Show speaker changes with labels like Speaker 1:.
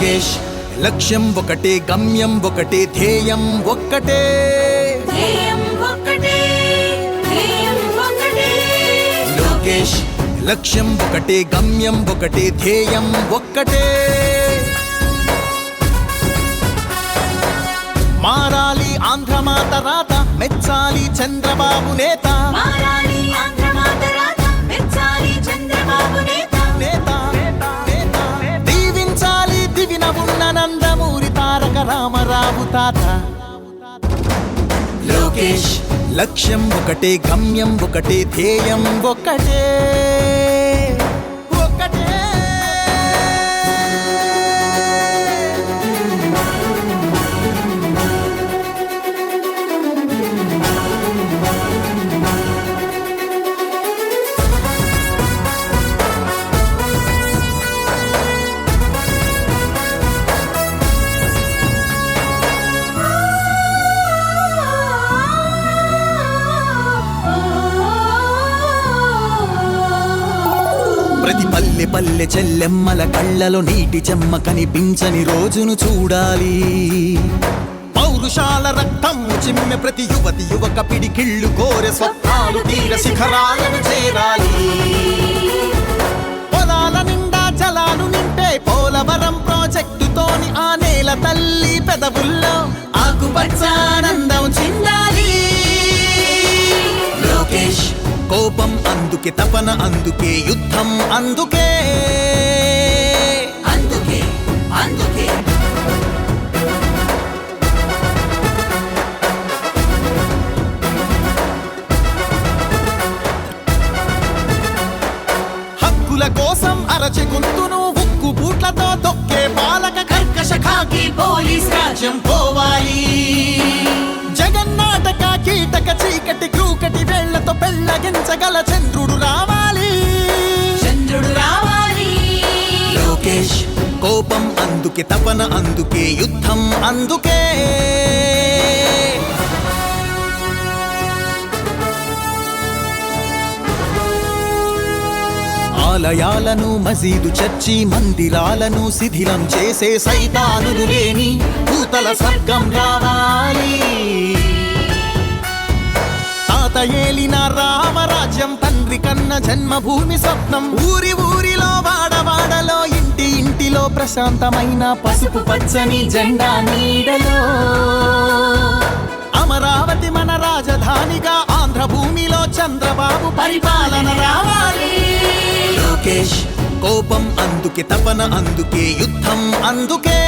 Speaker 1: లోకేష్. లక్ష్యం ఒకటే గమ్యం ఒకటే ధ్యేయం ఒక్కటే.
Speaker 2: ధ్యేయం
Speaker 1: లోకేష్ లక్ష్యం ఒకటే గమ్యం ఒకటే ధ్యేయం ఒక్కటే. మారాలి ఆంధ్రమాత రాత మెచ్చాలి చంద్రబాబు నేత.
Speaker 2: మారాలి
Speaker 1: తాత. లోకేష్ లక్ష్యం ఒకటే గమ్యం ఒకటే ధ్యేయం ఒకటే. ఒకటే ప్రతి పల్లె పల్లె చెల్లెమ్మల కళ్ళలో నీటి చెమ్మ కనిపించని రోజును చూడాలి. పౌరుషాల రక్తం చిమ్మె ప్రతి యువతి యువక పిడికిళ్ళు కోరె స్వప్నాలు తీర శిఖరాలను చేరాలి. పొలాల నిండా జలాలు నింపే పోలవరం ప్రాజెక్టుతోని ఆ నేల తల్లి పెదవుల్లో ఆకుపచ్చ అందుకే తపన అందుకే యుద్ధం అందుకే.
Speaker 2: అందుకే అందుకే.
Speaker 1: హక్కుల కోసం అరచి పెళ్ళగించగల చంద్రుడు రావాలి.
Speaker 2: చంద్రుడు రావాలి.
Speaker 1: లోకేష్ కోపం అందుకే తపన అందుకే యుద్ధం అందుకే. ఆలయాలను మసీదు చర్చి మందిరాలను శిథిలం చేసే సైతానులు లేని భూతల స్వర్గం రావాలి. రాజ్యం తండ్రి కన్న జన్మభూమి స్వప్నం. ఊరి ఊరిలో వాడవాడలో ఇంటి ఇంటిలో ప్రశాంతమైన పసుపు పచ్చని జెండా నీడలో. అమరావతి మన రాజధానిగా ఆంధ్ర భూమిలో చంద్రబాబు పరిపాలన రావాలి. లోకేష్ కోపం అందుకే తపన అందుకే యుద్ధం అందుకే.